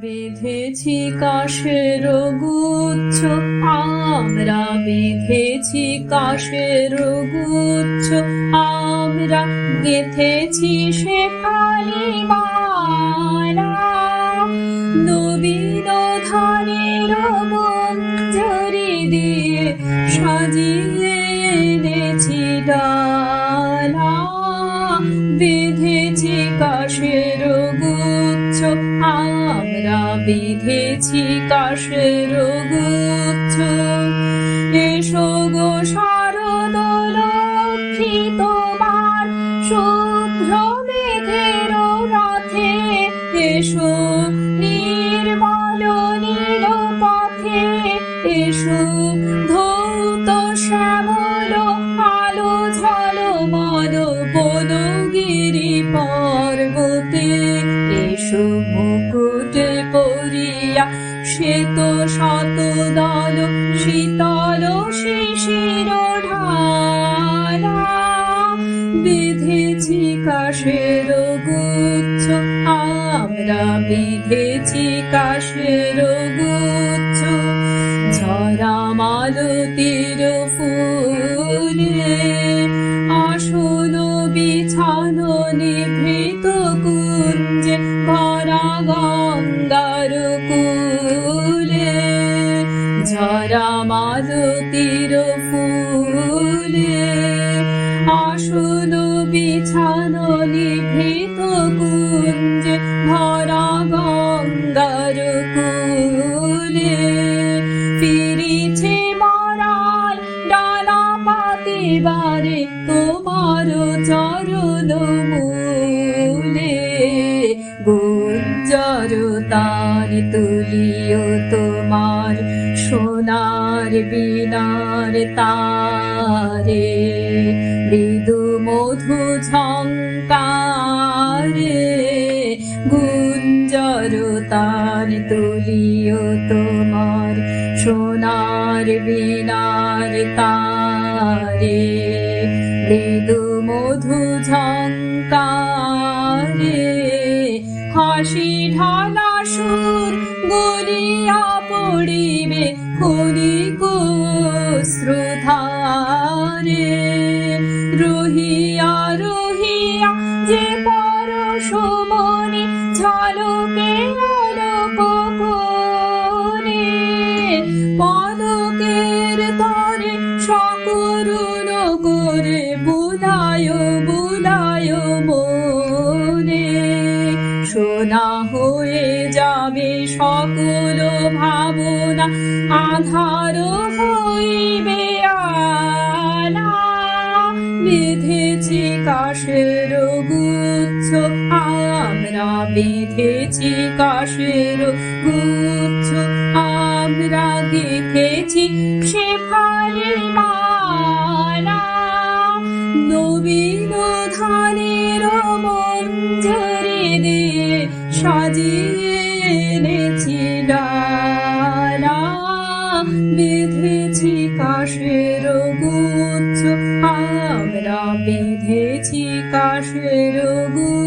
বেঁধেছি কাশের গুচ্ছ আমরা বেঁধেছি কাশের গুচ্ছ আমরা গেঁথেছি সে ফালি দিয়ে সাজিয়ে এনেছি ডালা। বেঁধেছি কাশের গুচ্ছ এসো গো শারদ লক্ষ্মী তোমার শুভ্র মেঘের রথে। এসো নির্মল নীল পথে, এসো শ্বেত শত দল শীতল শিশির ঢালা। বিধেছি কাশের গুচ্ছ, আমরা বিধেছি কাশের গুচ্ছ। ঝরা মালতির ফুলে আসন বিছানো নিভৃত মালতির ফুলে আসন বিছানো নিভৃত কুঞ্জে ভরা গঙ্গার কুলে। ফিরিছে মরাল ডালা পাতিবারে তোমার চরণ মূলে। গুঞ্জর তার তুলিও তোমার বিনার তারে, মৃদু মধু ঝঙ্কারে গুঞ্জর তার তুলিও তোমার সোনার বিনার তারে। মৃদু মধু ঝঙ্কারে হাসি ঢালা সুর গলিয়া পড়িবে ক্ষণিক শ্রুধারে। রহিয়া রহিয়া যে পরশমণি ঝলকে আলোক করে পদকের তরে সকরুণ করে বুলায় বুলায় মনে। সোনা হয়ে যাবে সকল ভাবনা আধার হইবে বেঁধেছি কাশের গুচ্ছ, আমরা বেঁধেছি কাশের গুচ্ছ, আমরা গেথেছি সে ফালি মালা। নবীন ধানের মঞ্জরি দিয়ে সাজিয়ে বেঁধেছি কাশের গুচ্ছ। আমরা বেঁধেছি কাশের গুচ্ছ।